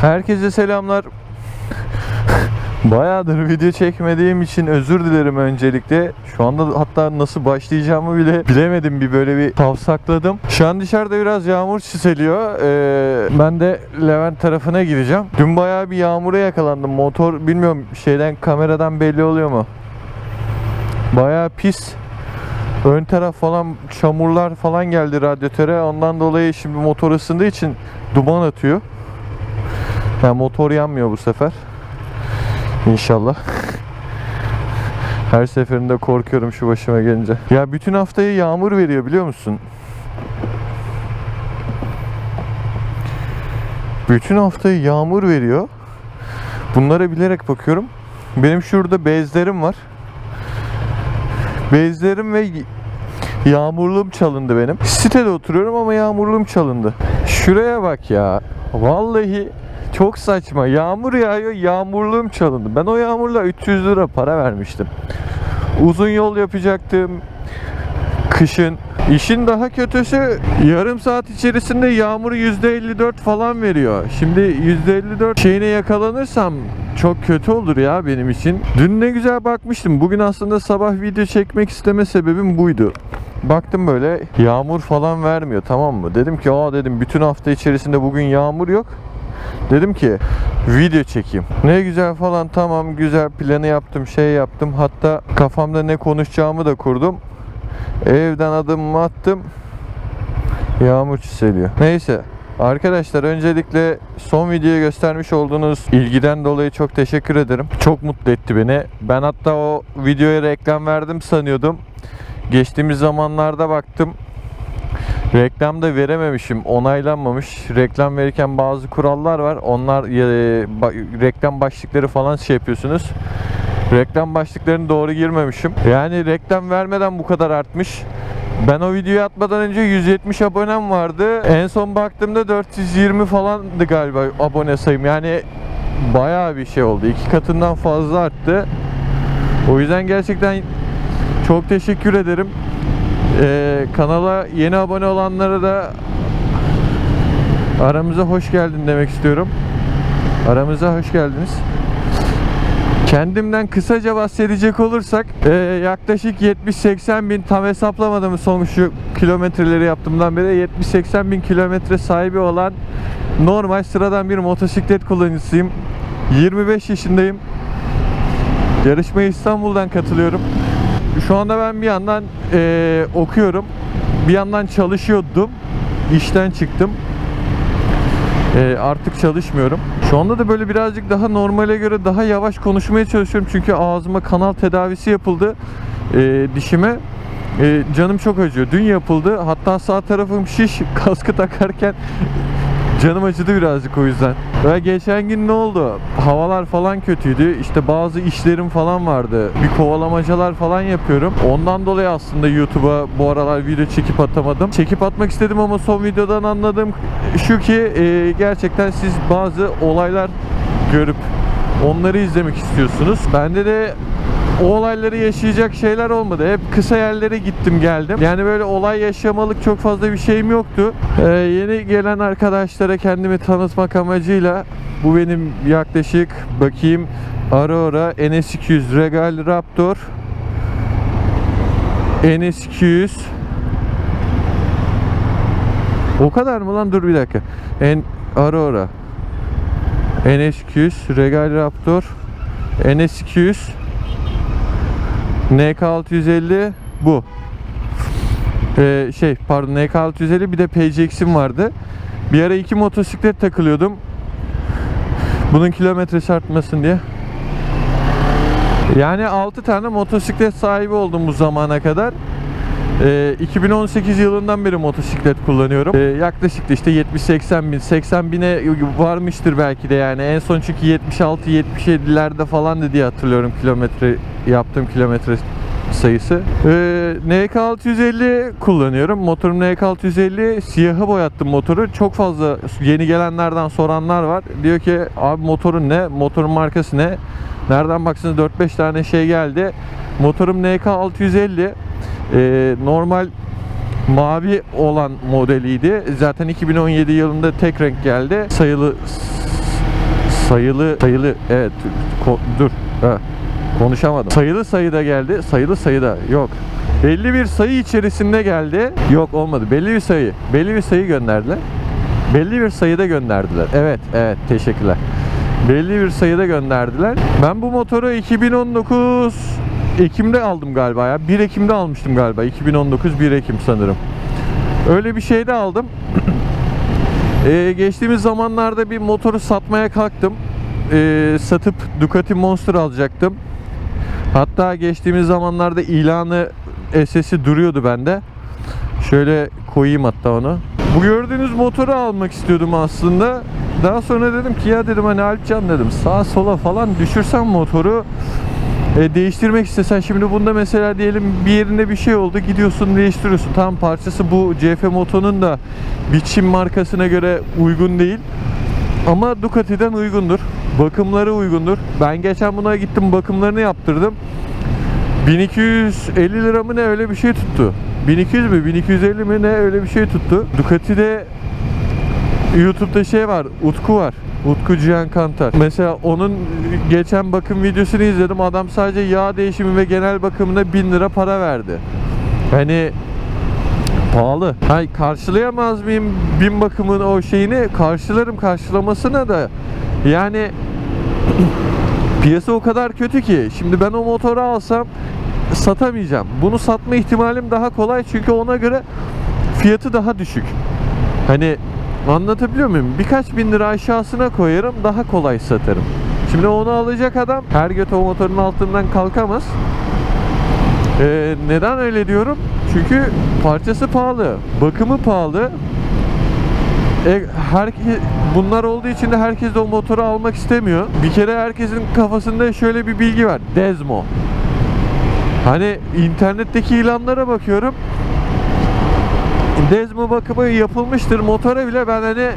Herkese selamlar. Bayağıdır video çekmediğim için özür dilerim öncelikle. Şu anda hatta nasıl başlayacağımı bile bilemedim bir böyle bir tavsakladım. Şu an dışarıda biraz yağmur çiseliyor. Ee, ben de Levent tarafına gideceğim. Dün bayağı bir yağmura yakalandım. Motor bilmiyorum şeyden kameradan belli oluyor mu? Bayağı pis. Ön taraf falan çamurlar falan geldi radyatöre. Ondan dolayı şimdi motor ısındığı için duman atıyor. Yani motor yanmıyor bu sefer. İnşallah. Her seferinde korkuyorum şu başıma gelince. Ya bütün haftayı yağmur veriyor biliyor musun? Bütün haftayı yağmur veriyor. Bunlara bilerek bakıyorum. Benim şurada bezlerim var. Bezlerim ve yağmurluğum çalındı benim. Sitede oturuyorum ama yağmurluğum çalındı. Şuraya bak ya. Vallahi çok saçma. Yağmur yağıyor, yağmurluğum çalındı. Ben o yağmurla 300 lira para vermiştim. Uzun yol yapacaktım. Kışın. İşin daha kötüsü yarım saat içerisinde yağmuru %54 falan veriyor. Şimdi %54 şeyine yakalanırsam çok kötü olur ya benim için. Dün ne güzel bakmıştım. Bugün aslında sabah video çekmek isteme sebebim buydu. Baktım böyle yağmur falan vermiyor tamam mı? Dedim ki aa dedim bütün hafta içerisinde bugün yağmur yok. Dedim ki video çekeyim. Ne güzel falan tamam güzel planı yaptım şey yaptım. Hatta kafamda ne konuşacağımı da kurdum. Evden adımımı attım. Yağmur çiseliyor. Neyse. Arkadaşlar öncelikle son videoya göstermiş olduğunuz ilgiden dolayı çok teşekkür ederim. Çok mutlu etti beni. Ben hatta o videoya reklam verdim sanıyordum. Geçtiğimiz zamanlarda baktım. Reklam da verememişim, onaylanmamış. Reklam verirken bazı kurallar var. Onlar e, ba- reklam başlıkları falan şey yapıyorsunuz. Reklam başlıklarını doğru girmemişim. Yani reklam vermeden bu kadar artmış. Ben o videoyu atmadan önce 170 abonem vardı. En son baktığımda 420 falandı galiba abone sayım. Yani bayağı bir şey oldu. İki katından fazla arttı. O yüzden gerçekten çok teşekkür ederim. Ee, kanala yeni abone olanlara da aramıza hoş geldin demek istiyorum. Aramıza hoş geldiniz. Kendimden kısaca bahsedecek olursak e, yaklaşık 70-80 bin tam hesaplamadım son şu kilometreleri yaptığımdan beri 70-80 bin kilometre sahibi olan normal sıradan bir motosiklet kullanıcısıyım. 25 yaşındayım. Yarışmaya İstanbul'dan katılıyorum. Şu anda ben bir yandan e, okuyorum. Bir yandan çalışıyordum. İşten çıktım. E, artık çalışmıyorum. Şu anda da böyle birazcık daha normale göre daha yavaş konuşmaya çalışıyorum. Çünkü ağzıma kanal tedavisi yapıldı. E, dişime. E, canım çok acıyor. Dün yapıldı. Hatta sağ tarafım şiş. Kaskı takarken Canım acıdı birazcık o yüzden. Ve geçen gün ne oldu? Havalar falan kötüydü. İşte bazı işlerim falan vardı. Bir kovalamacalar falan yapıyorum. Ondan dolayı aslında YouTube'a bu aralar video çekip atamadım. Çekip atmak istedim ama son videodan anladığım şu ki e, gerçekten siz bazı olaylar görüp onları izlemek istiyorsunuz. Bende de o olayları yaşayacak şeyler olmadı. Hep kısa yerlere gittim geldim. Yani böyle olay yaşamalık çok fazla bir şeyim yoktu. Ee, yeni gelen arkadaşlara kendimi tanıtmak amacıyla bu benim yaklaşık bakayım Aurora NS200 Regal Raptor NS200 O kadar mı lan? Dur bir dakika. En Aurora NS200 Regal Raptor NS200 NK650 bu. Ee, şey pardon NK650 bir de PCX'im vardı. Bir ara iki motosiklet takılıyordum. Bunun kilometresi artmasın diye. Yani 6 tane motosiklet sahibi oldum bu zamana kadar. Ee, 2018 yılından beri motosiklet kullanıyorum. Ee, yaklaşık da işte 70-80 bin, 80 bine varmıştır belki de yani. En son çünkü 76-77'lerde falan diye hatırlıyorum kilometre yaptığım kilometre sayısı. Ee, NK650 kullanıyorum. Motorum NK650 siyahı boyattım motoru. Çok fazla yeni gelenlerden soranlar var. Diyor ki abi motorun ne? Motorun markası ne? Nereden baksanız 4-5 tane şey geldi. Motorum NK650. Ee, normal mavi olan modeliydi. Zaten 2017 yılında tek renk geldi. Sayılı sayılı sayılı evet ko- dur ha, konuşamadım. Sayılı sayıda geldi. Sayılı sayıda yok. Belli bir sayı içerisinde geldi. Yok olmadı. Belli bir sayı. Belli bir sayı gönderdiler. Belli bir sayıda gönderdiler. Evet, evet. Teşekkürler. Belli bir sayıda gönderdiler. Ben bu motoru 2019 Ekim'de aldım galiba ya. 1 Ekim'de almıştım galiba. 2019 1 Ekim sanırım. Öyle bir şeyde aldım. Ee, geçtiğimiz zamanlarda bir motoru satmaya kalktım. Ee, satıp Ducati Monster alacaktım. Hatta geçtiğimiz zamanlarda ilanı SS'i duruyordu bende. Şöyle koyayım hatta onu. Bu gördüğünüz motoru almak istiyordum aslında. Daha sonra dedim ki ya dedim hani Alpcan dedim sağa sola falan düşürsen motoru e, değiştirmek istesen şimdi bunda mesela diyelim bir yerinde bir şey oldu gidiyorsun değiştiriyorsun. Tam parçası bu CF Moto'nun da biçim markasına göre uygun değil. Ama Ducati'den uygundur. Bakımları uygundur. Ben geçen buna gittim bakımlarını yaptırdım. 1250 lira mı ne öyle bir şey tuttu. 1200 mü 1250 mi ne öyle bir şey tuttu. Ducati'de YouTube'da şey var, Utku var. Utku Cihan Kantar. Mesela onun geçen bakım videosunu izledim. Adam sadece yağ değişimi ve genel bakımına 1000 lira para verdi. Hani pahalı. Hay karşılayamaz mıyım bin bakımın o şeyini? Karşılarım karşılamasına da. Yani piyasa o kadar kötü ki. Şimdi ben o motoru alsam satamayacağım. Bunu satma ihtimalim daha kolay çünkü ona göre fiyatı daha düşük. Hani anlatabiliyor muyum? Birkaç bin lira aşağısına koyarım daha kolay satarım. Şimdi onu alacak adam her göt o motorun altından kalkamaz. Ee, neden öyle diyorum? Çünkü parçası pahalı, bakımı pahalı. E, her, bunlar olduğu için de herkes de o motoru almak istemiyor. Bir kere herkesin kafasında şöyle bir bilgi var. Desmo. Hani internetteki ilanlara bakıyorum. Desmo bakımı yapılmıştır motora bile ben hani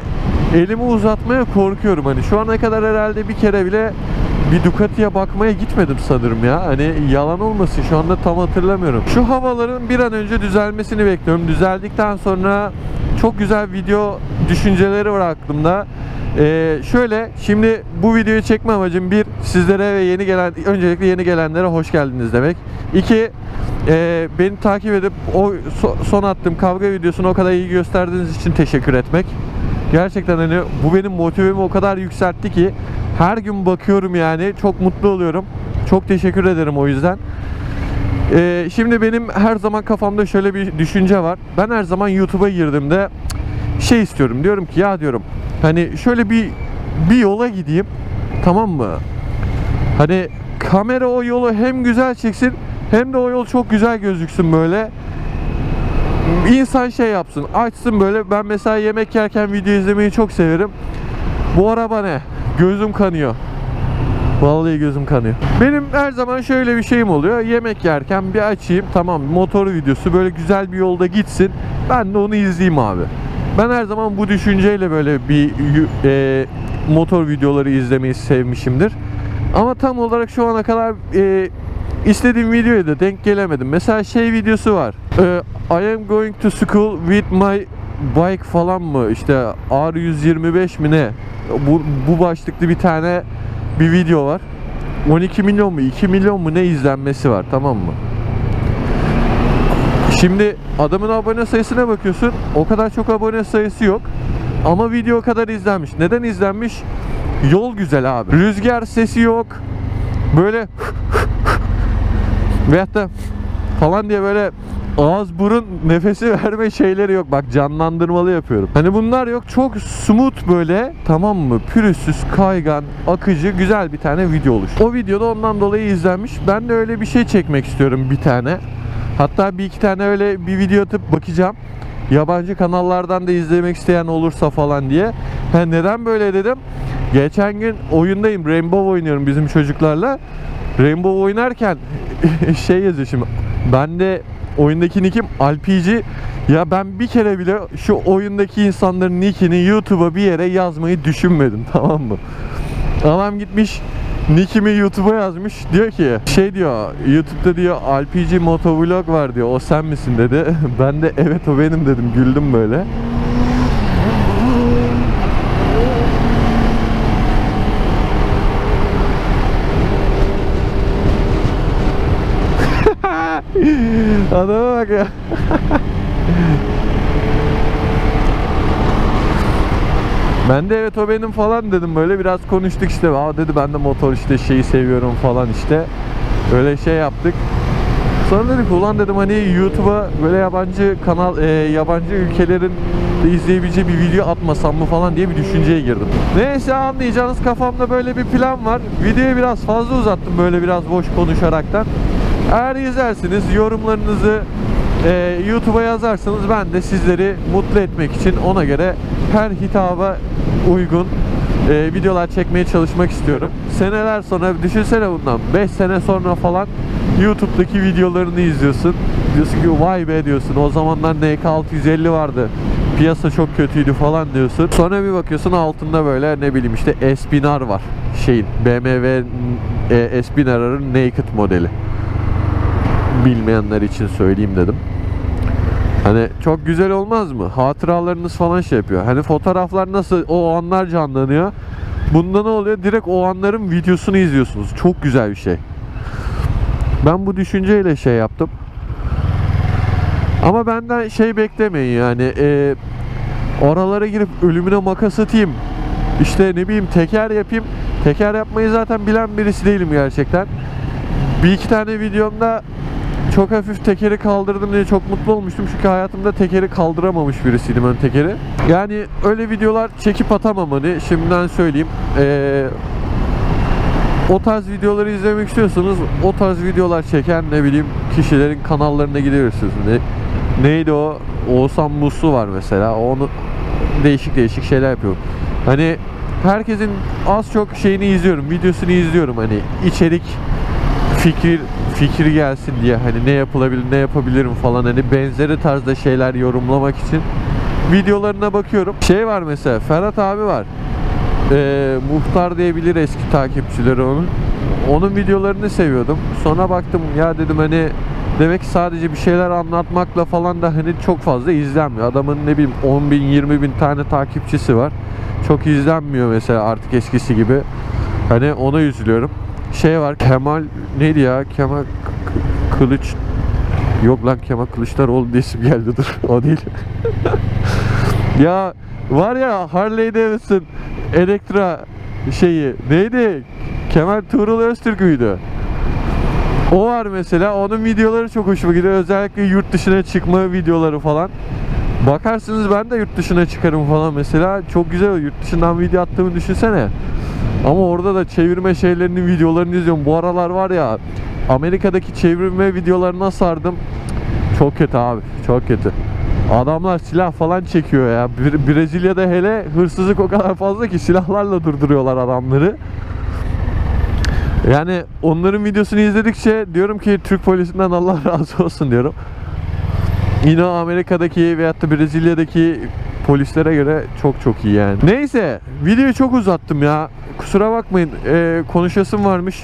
elimi uzatmaya korkuyorum. Hani şu ana kadar herhalde bir kere bile bir Ducati'ye bakmaya gitmedim sanırım ya. Hani yalan olmasın şu anda tam hatırlamıyorum. Şu havaların bir an önce düzelmesini bekliyorum. Düzeldikten sonra çok güzel video düşünceleri var aklımda. Ee, şöyle şimdi bu videoyu çekme amacım bir sizlere ve yeni gelen öncelikle yeni gelenlere hoş geldiniz demek. İki e, beni takip edip o so- son attığım kavga videosunu o kadar iyi gösterdiğiniz için teşekkür etmek. Gerçekten hani bu benim motivemi o kadar yükseltti ki her gün bakıyorum yani çok mutlu oluyorum. Çok teşekkür ederim o yüzden. Ee, şimdi benim her zaman kafamda şöyle bir düşünce var. Ben her zaman YouTube'a girdiğimde şey istiyorum. Diyorum ki ya diyorum hani şöyle bir bir yola gideyim. Tamam mı? Hani kamera o yolu hem güzel çeksin hem de o yol çok güzel gözüksün böyle. İnsan şey yapsın, açsın böyle. Ben mesela yemek yerken video izlemeyi çok severim. Bu araba ne? Gözüm kanıyor. Vallahi gözüm kanıyor. Benim her zaman şöyle bir şeyim oluyor. Yemek yerken bir açayım. Tamam motor videosu böyle güzel bir yolda gitsin. Ben de onu izleyeyim abi. Ben her zaman bu düşünceyle böyle bir e, motor videoları izlemeyi sevmişimdir. Ama tam olarak şu ana kadar e, istediğim videoya da denk gelemedim. Mesela şey videosu var. E, I am going to school with my bike falan mı? İşte R125 mi ne? Bu, bu başlıklı bir tane bir video var. 12 milyon mu 2 milyon mu ne izlenmesi var tamam mı? Şimdi adamın abone sayısına bakıyorsun. O kadar çok abone sayısı yok. Ama video kadar izlenmiş. Neden izlenmiş? Yol güzel abi. Rüzgar sesi yok. Böyle veyahut da falan diye böyle ağız burun nefesi verme şeyleri yok. Bak canlandırmalı yapıyorum. Hani bunlar yok. Çok smooth böyle tamam mı? Pürüzsüz, kaygan, akıcı güzel bir tane video oluş. O videoda ondan dolayı izlenmiş. Ben de öyle bir şey çekmek istiyorum bir tane. Hatta bir iki tane öyle bir video atıp bakacağım. Yabancı kanallardan da izlemek isteyen olursa falan diye. Ha, neden böyle dedim? Geçen gün oyundayım. Rainbow oynuyorum bizim çocuklarla. Rainbow oynarken şey yazıyor şimdi. Ben de oyundaki nickim Alpici. Ya ben bir kere bile şu oyundaki insanların nickini YouTube'a bir yere yazmayı düşünmedim tamam mı? Adam gitmiş Nikimi YouTube'a yazmış. Diyor ki şey diyor YouTube'da diyor LPG motovlog var diyor. O sen misin dedi. ben de evet o benim dedim. Güldüm böyle. Adama bak ya. Ben de evet o benim falan dedim böyle biraz konuştuk işte. Aa dedi ben de motor işte şeyi seviyorum falan işte. Öyle şey yaptık. Sonra dedik ulan dedim hani YouTube'a böyle yabancı kanal e, yabancı ülkelerin de izleyebileceği bir video atmasam mı falan diye bir düşünceye girdim. Neyse anlayacağınız kafamda böyle bir plan var. Videoyu biraz fazla uzattım böyle biraz boş konuşaraktan. Eğer izlersiniz yorumlarınızı e, YouTube'a yazarsanız ben de sizleri mutlu etmek için ona göre her hitaba uygun e, videolar çekmeye çalışmak istiyorum. Seneler sonra düşünsene bundan 5 sene sonra falan YouTube'daki videolarını izliyorsun. Diyorsun ki vay be diyorsun. O zamanlar NK650 vardı. Piyasa çok kötüydü falan diyorsun. Sonra bir bakıyorsun altında böyle ne bileyim işte Espinar var. Şeyin BMW e, Espinar'ın Naked modeli. Bilmeyenler için söyleyeyim dedim. Hani çok güzel olmaz mı? Hatıralarınız falan şey yapıyor. Hani fotoğraflar nasıl o anlar canlanıyor. Bunda ne oluyor? Direkt o anların videosunu izliyorsunuz. Çok güzel bir şey. Ben bu düşünceyle şey yaptım. Ama benden şey beklemeyin yani. E, oralara girip ölümüne makas atayım. İşte ne bileyim teker yapayım. Teker yapmayı zaten bilen birisi değilim gerçekten. Bir iki tane videomda çok hafif tekeri kaldırdım diye çok mutlu olmuştum. Çünkü hayatımda tekeri kaldıramamış birisiydim ön tekeri. Yani öyle videolar çekip atamam hani şimdiden söyleyeyim. Ee, o tarz videoları izlemek istiyorsanız o tarz videolar çeken ne bileyim kişilerin kanallarına gidiyorsunuz. Ne, neydi o? Oğuzhan Muslu var mesela. Onu değişik değişik şeyler yapıyor. Hani herkesin az çok şeyini izliyorum. Videosunu izliyorum. Hani içerik fikir fikir gelsin diye hani ne yapılabilir ne yapabilirim falan hani benzeri tarzda şeyler yorumlamak için videolarına bakıyorum. Şey var mesela Ferhat abi var. Ee, muhtar diyebilir eski takipçileri onun. Onun videolarını seviyordum. Sonra baktım ya dedim hani demek ki sadece bir şeyler anlatmakla falan da hani çok fazla izlenmiyor. Adamın ne bileyim 10 bin 20 bin tane takipçisi var. Çok izlenmiyor mesela artık eskisi gibi. Hani ona üzülüyorum şey var Kemal neydi ya? Kemal Kılıç. Yok lan Kemal Kılıçdaroğlu diye isim geldi dur. O değil. Ya var ya Harley Davidson Elektra şeyi neydi? Kemal Tuğrul Öztürk müydü? O var mesela onun videoları çok hoşuma gidiyor. Özellikle yurt dışına çıkma videoları falan. Bakarsınız ben de yurt dışına çıkarım falan mesela. Çok güzel yurt dışından video attığımı düşünsene ama orada da çevirme şeylerinin videolarını izliyorum. Bu aralar var ya Amerika'daki çevirme videolarına sardım. Çok kötü abi. Çok kötü. Adamlar silah falan çekiyor ya. Bre- Brezilya'da hele hırsızlık o kadar fazla ki silahlarla durduruyorlar adamları. Yani onların videosunu izledikçe diyorum ki Türk polisinden Allah razı olsun diyorum. Yine Amerika'daki veyahut da Brezilya'daki polislere göre çok çok iyi yani. Neyse videoyu çok uzattım ya. Kusura bakmayın ee, konuşasım varmış.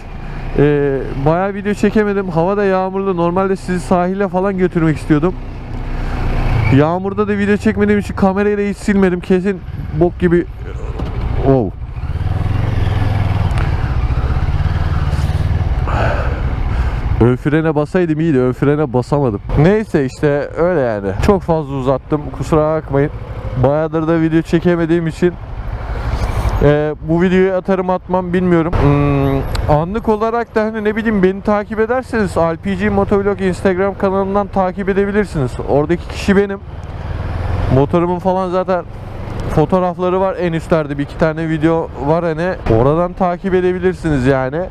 Ee, bayağı video çekemedim. Hava da yağmurlu. Normalde sizi sahile falan götürmek istiyordum. Yağmurda da video çekmediğim için kamerayı da hiç silmedim. Kesin bok gibi. Oh. Ön frene basaydım iyiydi. Ön frene basamadım. Neyse işte öyle yani. Çok fazla uzattım. Kusura bakmayın. Bayağıdır da video çekemediğim için ee, bu videoyu atarım atmam bilmiyorum. Hmm, anlık olarak da hani ne bileyim beni takip ederseniz LPG Motovlog Instagram kanalından takip edebilirsiniz. Oradaki kişi benim. Motorumun falan zaten fotoğrafları var en üstlerde bir iki tane video var hani oradan takip edebilirsiniz yani.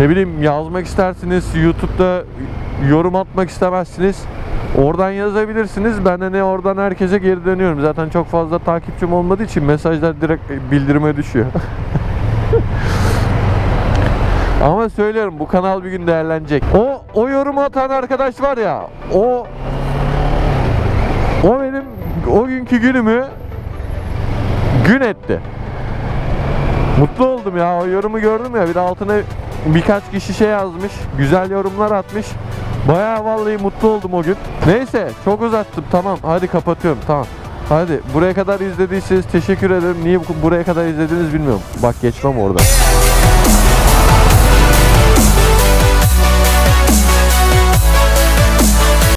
Ne bileyim yazmak istersiniz YouTube'da yorum atmak istemezsiniz. Oradan yazabilirsiniz. Ben de ne oradan herkese geri dönüyorum. Zaten çok fazla takipçim olmadığı için mesajlar direkt bildirime düşüyor. Ama söylüyorum bu kanal bir gün değerlenecek. O o yorumu atan arkadaş var ya. O o benim o günkü günümü gün etti. Mutlu oldum ya. O yorumu gördüm ya. Bir de altına birkaç kişi şey yazmış. Güzel yorumlar atmış. Bayağı vallahi mutlu oldum o gün. Neyse çok uzattım. Tamam hadi kapatıyorum. Tamam. Hadi buraya kadar izlediyseniz teşekkür ederim. Niye bu- buraya kadar izlediniz bilmiyorum. Bak geçmem orada.